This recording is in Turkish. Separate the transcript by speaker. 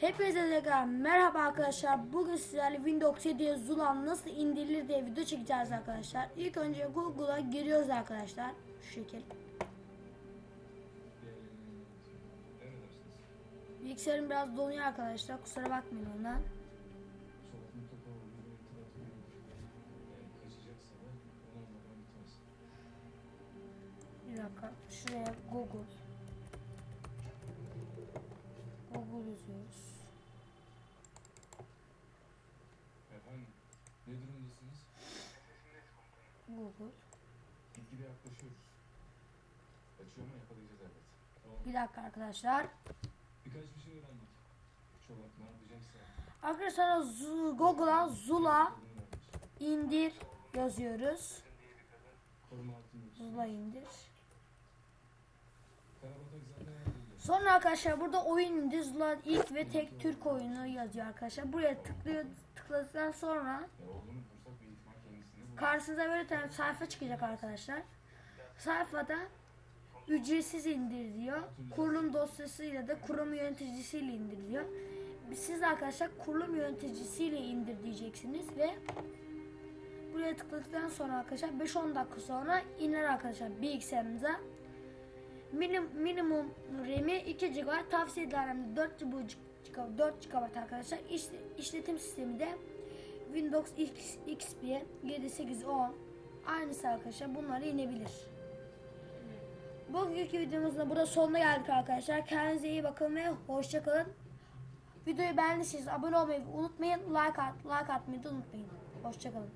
Speaker 1: Hepinize tekrar merhaba arkadaşlar. Bugün sizlerle Windows 7'ye Zulan nasıl indirilir diye video çekeceğiz arkadaşlar. İlk önce Google'a giriyoruz arkadaşlar. Şu şekil. Bilgisayarım biraz donuyor arkadaşlar. Kusura bakmayın ondan. Bir dakika. Şuraya Google. Google yazıyoruz.
Speaker 2: Efendim, ne durumdasınız?
Speaker 1: Google.
Speaker 2: Gitgide yaklaşıyoruz. Kaçıyor mu yakalayacağız elbet. Tamam.
Speaker 1: Bir dakika arkadaşlar.
Speaker 2: Birkaç bir şey öğrendik. Çolak ne yapacaksa.
Speaker 1: Arkadaşlar Google'a Zula indir yazıyoruz. Zula indir. Sonra arkadaşlar burada oyun Zula ilk ve tek Türk oyunu yazıyor arkadaşlar. Buraya tıklıyor, tıkladıktan sonra karşınıza böyle tane sayfa çıkacak arkadaşlar. Sayfada ücretsiz indir diyor. Kurulum dosyasıyla da kurum yöneticisiyle indir diyor. Siz arkadaşlar kurulum yöneticisiyle indir diyeceksiniz ve buraya tıkladıktan sonra arkadaşlar 5-10 dakika sonra iner arkadaşlar bilgisayarınıza. Minim, minimum RAM'i 2 GB tavsiye edilen 4 GB 4 GB arkadaşlar. İşle, işletim sistemi de Windows X, XP 7 8 10 aynısı arkadaşlar bunlara inebilir. Bugünkü videomuzun da burada sonuna geldik arkadaşlar. Kendinize iyi bakın ve hoşça kalın. Videoyu beğendiyseniz abone olmayı unutmayın. Like, at, like atmayı da unutmayın. Hoşça kalın.